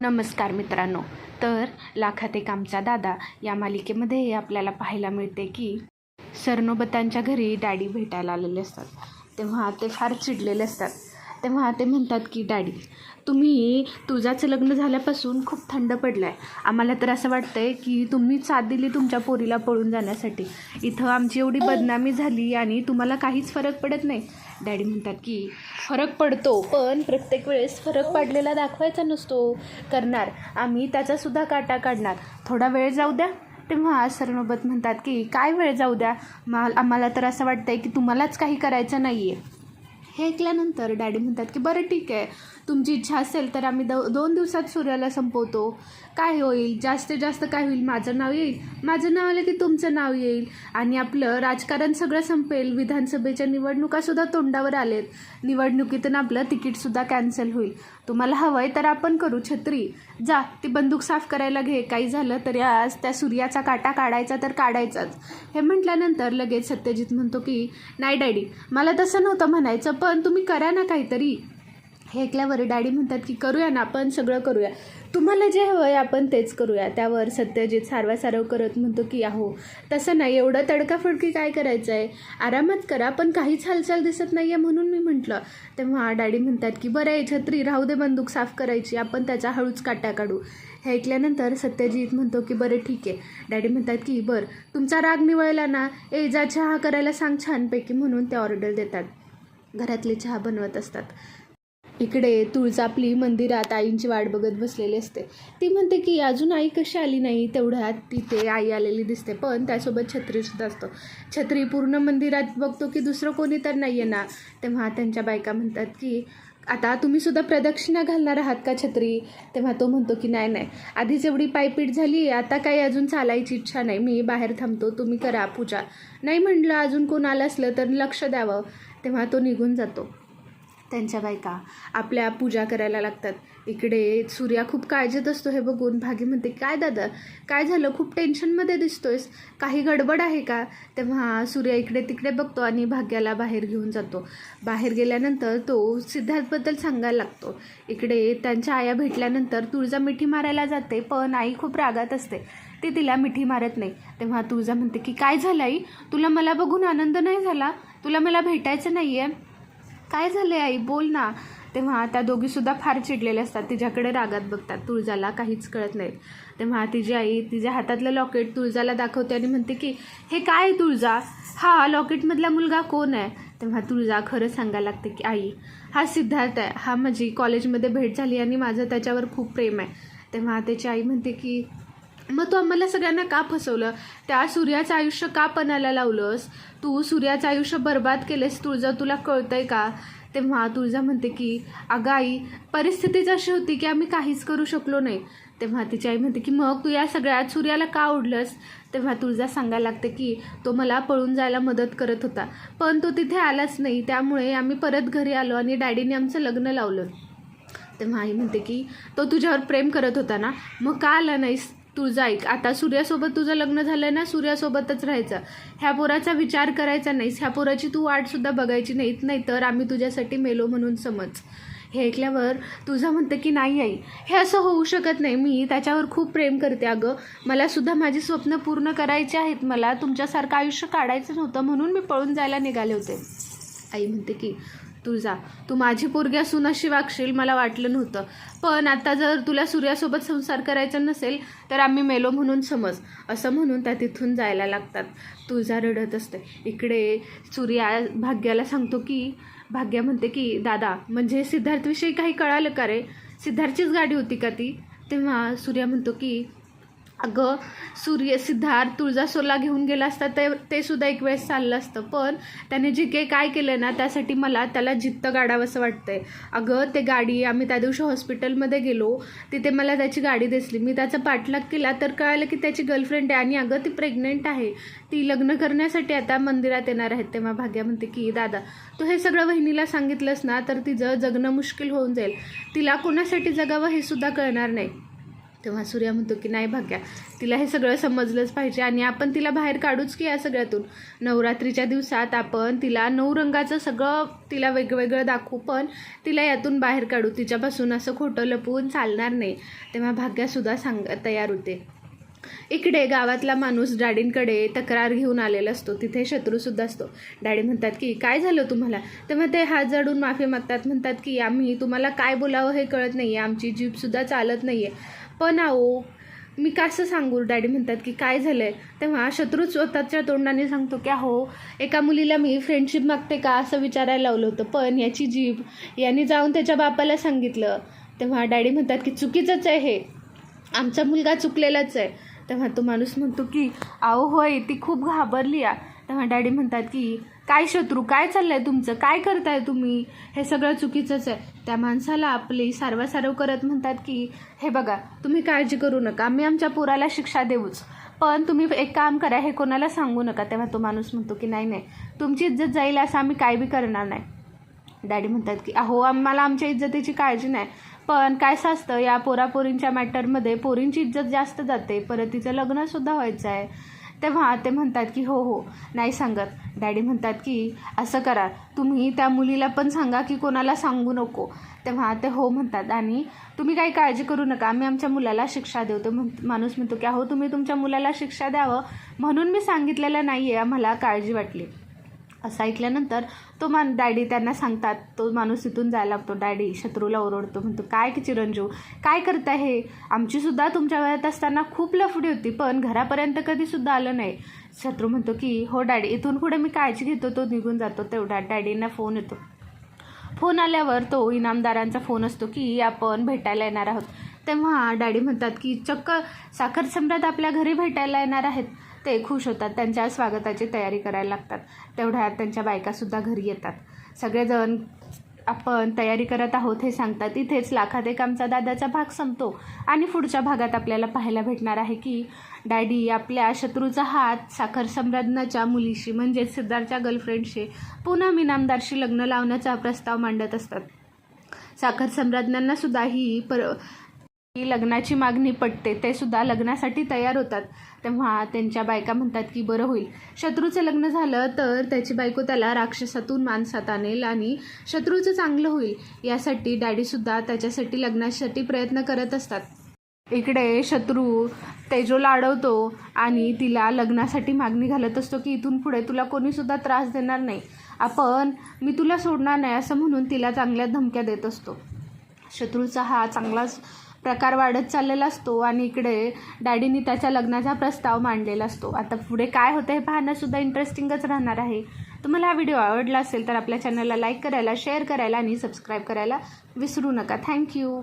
नमस्कार मित्रांनो. तर लाखात एक आमचा दादा या मालिकेमध्ये आपल्याला पाहायला मिळते की सरनोबतांच्या घरी डॅडी भेटायला आलेले असतात. तेव्हा ते फार चिडलेले असतात. तेव्हा ते म्हणतात की डॅडी तुम्ही तुझाचं लग्न झाल्यापासून खूप थंड पडलं आहे आम्हाला तर असं वाटतं आहे की तुम्ही साथ दिली तुमच्या पोरीला पळून जाण्यासाठी. इथं आमची एवढी बदनामी झाली आणि तुम्हाला काहीच फरक पडत नाही. डॅडी म्हणतात की फरक पडतो पण प्रत्येक वेळेस फरक पडलेला दाखवायचा नसतो. करणार आम्ही त्याचासुद्धा काटा काढणार. थोडा वेळ जाऊ द्या. तेव्हा सरनोबत म्हणतात की काय वेळ जाऊ द्या? मा आम्हाला तर असं वाटतं आहे की तुम्हालाच काही करायचं नाही आहे हे ऐकल्यानंतर डॅडी म्हणतात की बरं ठीक आहे. तुमची इच्छा असेल तर आम्ही दो दोन दिवसात सूर्याला संपवतो. काय होईल? जास्तीत जास्त काय होईल? माझं नाव येईल? माझं नाव आलं की तुमचं नाव येईल. आणि आपलं राजकारण सगळं संपेल. विधानसभेच्या निवडणुकासुद्धा तोंडावर आलेत. निवडणुकीतून आपलं तिकीटसुद्धा कॅन्सल होईल. तुम्हाला हवं आहे तर आपण करू छत्री. जा ती बंदूक साफ करायला घे. काही झालं तरी आज त्या सूर्याचा काटा काढायचा तर काढायचाच. हे म्हटल्यानंतर लगेच सत्यजित म्हणतो की नाही डॅडी मला तसं नव्हतं म्हणायचं पण तुम्ही करा ना काहीतरी. हे ऐकल्यावर डॅडी म्हणतात की करूया ना आपण सगळं करूया. तुम्हाला जे हवं आहे आपण तेच करूया. त्यावर सत्यजित सारवासारव करत म्हणतो की अहो तसं नाही. एवढं तडकाफडकी काय करायचं आहे आरामात करा पण काहीच हालचाल दिसत नाही आहे म्हणून मी म्हटलं. तेव्हा डॅडी म्हणतात की बरं आहे छत्री राहू दे बंदूक साफ करायची. आपण त्याचा हळूच काटा काढू. हे ऐकल्यानंतर सत्यजित म्हणतो की बरं ठीक आहे. डॅडी म्हणतात की बरं तुमचा राग निवळला ना ए जा चहा करायला सांग छानपैकी म्हणून ते ऑर्डर देतात. घरातले चहा बनवत असतात. इकडे तुळजापली मंदिरात आईंची वाट बघत बसलेली असते. ती म्हणते की अजून आई कशी आली नाही? तेवढ्यात तिथे आई आलेली दिसते. पण त्यासोबत छत्रीसुद्धा असतो. छत्री पूर्ण मंदिरात बघतो की दुसरं कोणी तर नाही आहे ना तेव्हा त्यांच्या बायका म्हणतात की आता तुम्ही सुद्धा प्रदक्षिणा घालणार आहात का छत्री? तेव्हा तो म्हणतो की नाही नाही. आधीच एवढी पायपीट झाली आता काही अजून चालायची इच्छा नाही. मी बाहेर थांबतो. तुम्ही करा पूजा. नाही म्हटलं अजून कोण आलं असलं तर लक्ष द्यावं. तेव्हा तो निघून जातो. त्यांच्या बायका आपल्या पूजा करायला लागतात. इकडे सूर्या खूप काळजीत असतो हे बघून. भागी म्हणते काय दादा काय झालं? खूप टेन्शनमध्ये दिसतोयस. काही गडबड आहे का? तेव्हा सूर्या इकडे तिकडे बघतो आणि भाग्याला बाहेर घेऊन जातो. बाहेर गेल्यानंतर तो सिद्धार्थबद्दल सांगायला लागतो. इकडे त्यांच्या आया भेटल्यानंतर तुळजा मिठी मारायला जाते पण आई खूप रागात असते. ती तिला मिठी मारत नाही. तेव्हा तुळजा म्हणते की काय झालं आई? तुला मला बघून आनंद नाही झाला? तुला मला भेटायचं नाही आहे काय झालं आई? बोल ना. तेव्हा त्या दोघीसुद्धा फार चिडलेल्या असतात. तिच्याकडे रागात बघतात. तुळजाला काहीच कळत नाही तेव्हा तिची आई तिच्या हातातलं लॉकेट तुळजाला दाखवते आणि म्हणते की हे काय आहे तुळजा? हा लॉकेटमधला मुलगा कोण आहे? तेव्हा तुळजा खरं सांगायला लागते की आई हा सिद्धार्थ आहे. हा माझी कॉलेजमध्ये भेट झाली आणि माझं त्याच्यावर खूप प्रेम आहे. तेव्हा त्याची आई म्हणते की मग तू आम्हाला सगळ्यांना का फसवलं? त्या सूर्याचं आयुष्य का पणाला लावलंस? तू सूर्याचं आयुष्य बर्बाद केलेस तुळजा तुला कळतंय का? तेव्हा तुळजा म्हणते की अगं आई परिस्थितीच अशी होती की आम्ही काहीच करू शकलो नाही. तेव्हा तिची आई म्हणते की मग तू या सगळ्यात सूर्याला का ओढलंस? तेव्हा तुळजा सांगायला लागते की तो मला पळून जायला मदत करत होता पण तो तिथे आलाच नाही. त्यामुळे आम्ही परत घरी आलो आणि डॅडीने आमचं लग्न लावलं. तेव्हा आई म्हणते की तो तुझ्यावर प्रेम करत होता ना? मग का आला नाहीस? तुझा ऐक आता सूर्यासोबत तुझं लग्न झालं ना सूर्यासोबतच राहायचं. ह्या पोराचा विचार करायचा नाहीस. ह्या पोराची तू वाटसुद्धा बघायची नाहीत नाही तर आम्ही तुझ्यासाठी मेलो म्हणून समज. हे ऐकल्यावर तुझं म्हणतं की नाही आई. हे असं होऊ शकत नाही. मी त्याच्यावर खूप प्रेम करते अगं. मलासुद्धा माझी स्वप्न पूर्ण करायची आहेत. मला तुमच्यासारखं आयुष्य काढायचं नव्हतं म्हणून मी पळून जायला निघाले होते. आई म्हणते की तुझा. तू माझी पोरगी असून अशी वागशील मला वाटलं नव्हतं. पण आता जर तुला सूर्यासोबत संसार करायचा नसेल तर आम्ही मेलो म्हणून समज. असं म्हणून त्या तिथून जायला लागतात. तुझा रडत असते इकडे सूर्या भाग्याला सांगतो की भाग्या म्हणते की दादा म्हणजे सिद्धार्थविषयी काही कळालं का रे? सिद्धार्थचीच गाडी होती का ती? तेव्हा सूर्या म्हणतो की अगं सूर्य सिद्धार्थ तुळजासोला घेऊन गेला असता ते ते सुद्धा एक वेळेस चाललं असतं. पण त्याने जे काही काय केलं ना त्यासाठी मला त्याला जित्त गाडावंसं वाटतंय. अगं ते गाडी आम्ही त्या दिवशी हॉस्पिटलमध्ये गेलो. तिथे मला त्याची गाडी दिसली. मी त्याचा पाठलाग केला तर कळालं की त्याची गर्लफ्रेंड आहे. आणि अगं ती प्रेग्नेंट आहे. ती लग्न करण्यासाठी आता मंदिरात येणार आहेत. तेव्हा भाग्या म्हणते की दादा तू हे सगळं वहिनीला सांगितलंस ना तर तिचं जगणं मुश्किल होऊन जाईल. तिला कोणासाठी जगावं हे सुद्धा कळणार नाही. तेव्हा सूर्या म्हणतो की नाही भाग्या तिला हे सगळं समजलंच पाहिजे आणि आपण तिला बाहेर काढूच की या सगळ्यातून. नवरात्रीच्या दिवसात आपण तिला नऊ रंगाचं सगळं तिला वेगवेगळं दाखवू पण तिला यातून बाहेर काढू. तिच्यापासून असं खोटं लपवून चालणार नाही. तेव्हा भाग्यासुद्धा सांग तयार होते. इकडे गावातला माणूस डॅडींकडे तक्रार घेऊन आलेला असतो. तिथे शत्रूसुद्धा असतो. डॅडी म्हणतात की काय झालं तुम्हाला? तेव्हा ते हात जडून माफी मागतात. म्हणतात की आम्ही तुम्हाला काय बोलावं हे कळत नाही आहे आमची जीभसुद्धा चालत नाही आहे पण आहो मी कसं सांगू? डॅडी म्हणतात की काय झालं आहे तेव्हा शत्रू स्वतःच्या तोंडाने सांगतो की अहो एका मुलीला मी फ्रेंडशिप मागते का? असं विचारायला लावलं होतं. पण याची जीभ याने जाऊन त्याच्या बापाला सांगितलं. तेव्हा डॅडी म्हणतात की चुकीचंच आहे हे. आमचा मुलगा चुकलेलाच आहे. तेव्हा तो माणूस म्हणतो की अहो होय ती खूप घाबरली आ. तेव्हा डॅडी म्हणतात की काय शत्रू? काय चाललंय तुमचं? काय करताय तुम्ही? हे सगळं चुकीचंच आहे. त्या माणसाला आपली सारवासारव करत म्हणतात की हे बघा तुम्ही काळजी करू नका. आम्ही आमच्या पोराला शिक्षा देऊच. पण तुम्ही एक काम करा हे कोणाला सांगू नका. तेव्हा तो माणूस म्हणतो की नाही नाही. तुमची इज्जत जाईल असं आम्ही काय बी करणार नाही. डॅडी म्हणतात की अहो आम्हाला आमच्या इज्जतीची काळजी नाही. पण काय असतं या पोरापोरींच्या मॅटरमध्ये पोरींची इज्जत जास्त जाते. परत तिचं लग्नसुद्धा व्हायचं आहे तेव्हा ते म्हणतात की हो हो नाही सांगत. डॅडी म्हणतात की असं करा तुम्ही त्या मुलीला पण सांगा की कोणाला सांगू नको. तेव्हा ते हो म्हणतात. आणि तुम्ही काही काळजी करू नका आम्ही आमच्या मुलाला शिक्षा देऊ तो म्हण माणूस म्हणतो की अहो तुम्ही तुमच्या मुलाला शिक्षा द्यावं म्हणून मी सांगितलेलं नाही आहे आम्हाला काळजी वाटली. असं ऐकल्यानंतर तो मान डॅडी त्यांना सांगतात तो माणूस तिथून जायला लागतो डॅडी शत्रूला ओरडतो. म्हणतो काय की चिरंजीव काय करता हे? आमचीसुद्धा तुमच्या वेळेत असताना खूप लफडी होती पण घरापर्यंत कधीसुद्धा आलं नाही. शत्रू म्हणतो की हो डॅडी इथून पुढे मी काळजी घेतो तो निघून जातो तेवढा डॅडींना फोन येतो. फोन आल्यावर तो इनामदारांचा फोन असतो की आपण भेटायला येणार आहोत. तेव्हा डॅडी म्हणतात की चक्क साखर सम्राट आपल्या घरी भेटायला येणार आहेत. ते खुश होतात त्यांच्या स्वागताची तयारी करायला लागतात. तेवढ्यात त्यांच्या बायकासुद्धा घरी येतात. सगळेजण आपण तयारी करत आहोत हे सांगतात. इथेच लाखात एक आमचा दादाचा भाग संपतो आणि पुढच्या भागात आपल्याला पाहायला भेटणार आहे की डॅडी आपल्या शत्रूचा हात साखर सम्राज्ञाच्या मुलीशी म्हणजेच सिद्धार्थच्या गर्लफ्रेंडशी पुन्हा इनामदारशी लग्न लावण्याचा प्रस्ताव मांडत असतात. साखर सम्राज्ञांना सुद्धा ही पर की लग्नाची मागणी पटते ते सुद्धा लग्नासाठी तयार होतात. तेव्हा त्यांच्या बायका म्हणतात की बरं होईल. शत्रूचं लग्न झालं तर त्याची बायको त्याला राक्षसातून माणसात आणेल आणि शत्रूचं चांगलं होईल. यासाठी डॅडीसुद्धा त्याच्यासाठी लग्नासाठी प्रयत्न करत असतात. इकडे शत्रू तेजोला अडवतो आणि तिला लग्नासाठी मागणी घालत असतो की इथून पुढे तुला कोणीसुद्धा त्रास देणार नाही. आपण मी तुला सोडणार नाही असं म्हणून तिला चांगल्या धमक्या देत असतो. शत्रूचा हा चांगलाच प्रकार वाढत चाललेला असतो आणि इकडे डॅडीनी त्याच्या लग्नाचा प्रस्ताव मांडलेला असतो. आता पुढे काय होतं हे पाहणंसुद्धा इंटरेस्टिंगच राहणार आहे. तुम्हाला हा व्हिडिओ आवडला असेल तर आपल्या चॅनलला लाईक करायला शेअर करायला आणि सबस्क्राईब करायला विसरू नका. थँक्यू